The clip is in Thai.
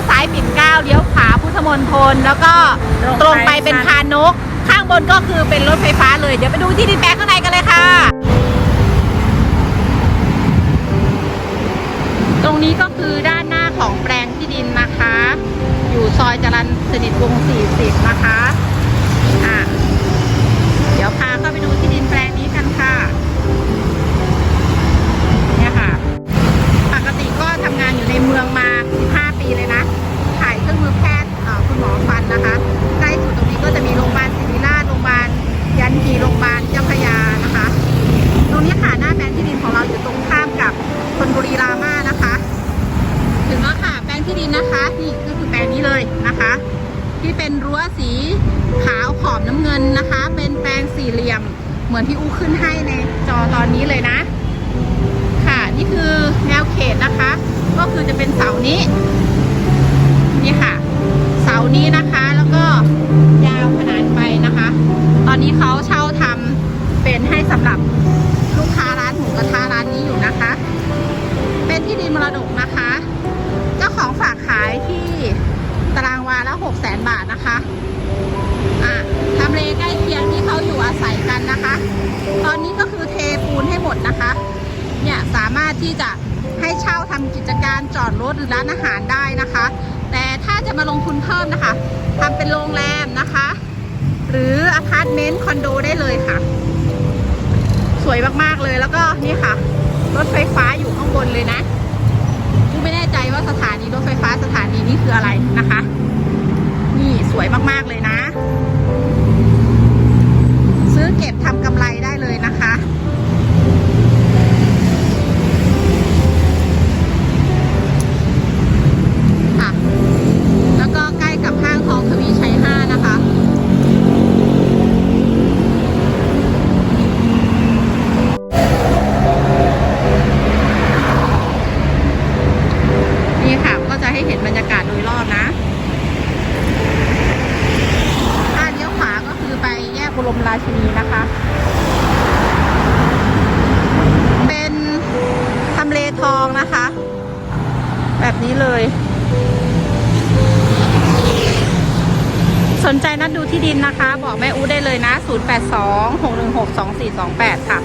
ยวซ้ายปิ่นเก้าเลี้ยวขวาพุทธมณฑลแล้วก็ตรงไปเป็นพานก ข้างบนก็คือเป็นรถไฟฟ้าเลย เดี๋ยวไปดูที่ดินแปลงข้างในกันเลยค่ะ ตรงนี้ก็คือด้านหน้าของแปลงที่ดินนะคะ อยู่ซอยจรัญสนิทวง 40 นะคะ รงพยาบาลเจ้าพยานะคะ ตรงนี้ค่ะหน้าแปลงที่ดินของเราอยู่ตรงข้ามกับธนบุรีรามานะคะ ถึงแล้วค่ะแปลงที่ดินนะคะนี่ก็คือแปลงนี้เลยนะคะ ที่เป็นรั้วสีขาวขอบน้ำเงินนะคะ เป็นแปลงสี่เหลี่ยม เหมือนที่อู้ขึ้นให้ในจอตอนนี้เลยนะ ค่ะนี่คือแนวเขตนะคะ ก็คือจะเป็นเสานี้นี่ค่ะ เสานี้นะคะแล้วก็ยาวขนานไปนะคะ ตอนนี้เขา สำหรับลูกค้าร้านหมูกระทะร้านนี้อยู่นะคะ เป็นที่ดินมรดกนะคะ เจ้าของฝากขายที่ตารางวาละ6 0 0 0 0 0บาทนะคะอะทำเลใกล้เคียงที่เขาอยู่อาศัยกันนะคะ ตอนนี้ก็คือเทปูนให้หมดนะคะ เนี่ยสามารถที่จะให้เช่าทำกิจการจอดรถหรือร้านอาหารได้นะคะ แต่ถ้าจะมาลงทุนเพิ่มนะคะทำเป็นโรงแรมนะคะ หรืออพาร์ตเมนต์คอนโดได้เลยค่ะ วยมากๆเลยแล้วก็นี่ค่ะ รถไฟฟ้าอยู่ข้างบนเลยนะไม่แน่ใจว่าสถานีรถไฟฟ้าสถานีนี้คืออะไร รมราชินีนะคะ เป็นทำเลทองนะคะ แบบนี้เลย สนใจนัดดูที่ดินนะคะ บอกแม่อูได้เลยนะ 082 616 2428 ค่ะ